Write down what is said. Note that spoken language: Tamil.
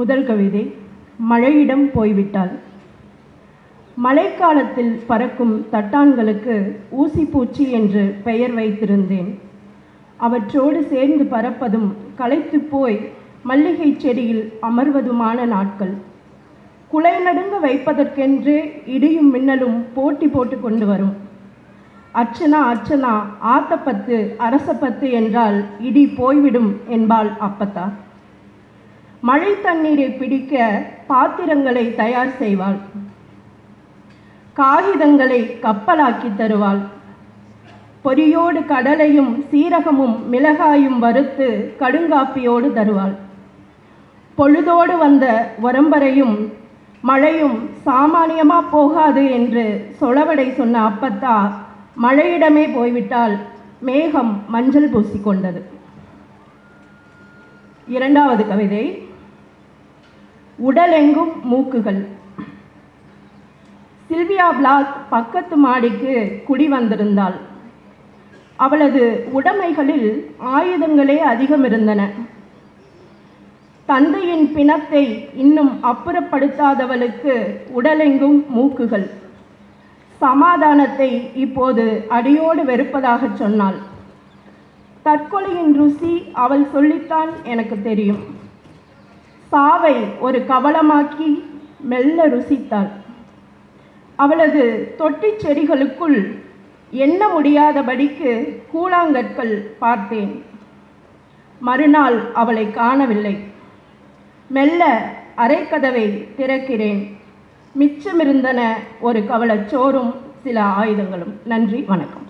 முதல் கவிதை மழையிடம் போய்விட்டாள் மழைக்காலத்தில் பறக்கும் தட்டான்களுக்கு ஊசிப்பூச்சி என்று பெயர் வைத்திருந்தேன். அவற்றோடு சேர்ந்து பறப்பதும் களைத்துப் போய் மல்லிகை செடியில் அமர்வதுமான நாட்கள். குலை நடுங்க வைப்பதற்கென்றே இடியும் மின்னலும் போட்டி போட்டு கொண்டு வரும். அர்ச்சனா அர்ச்சனா ஆத்தப்பத்து அரசப்பத்து என்றால் இடி போய்விடும் என்பாள் அப்பத்தா. மழை தண்ணீரை பிடிக்க பாத்திரங்களை தயார் செய்வாள். காகிதங்களை கப்பலாக்கி தருவாள். பொரியோடு கடலையும் சீரகமும் மிளகாயும் வறுத்து கடுங்காப்பியோடு தருவாள். பொழுதோடு வந்த உரம்பரையும் மழையும் சாமானியமாக போகாது என்று சொலவடை சொன்ன அப்பத்தா மழையிடமே போய்விட்டால் மேகம் மஞ்சள் பூசிக்கொண்டது. இரண்டாவது கவிதை உடலெங்கும் மூக்குகள். சில்வியா பிளாக் பக்கத்து மாடிக்கு குடி வந்திருந்தாள். அவளது உடைமைகளில் ஆயுதங்களே அதிகம் இருந்தன தந்தையின் பிணத்தை இன்னும் அப்புறப்படுத்தாதவளுக்கு உடலெங்கும் மூக்குகள். சமாதானத்தை இப்போது அடியோடு வெறுப்பதாக சொன்னாள். தற்கொலையின் ருசி அவள் சொல்லித்தான் எனக்கு தெரியும். சாவை ஒரு கவலமாக்கி மெல்ல ருசித்தாள். அவளது தொட்டிச் செடிகளுக்குள் எண்ண முடியாதபடிக்கு கூழாங்கற்கள் பார்த்தேன். மறுநாள் அவளை காணவில்லை. மெல்ல அரைக்கதவை திறக்கிறேன். மிச்சமிருந்தன ஒரு கவலச்சோறும் சில ஆயுதங்களும். நன்றி வணக்கம்.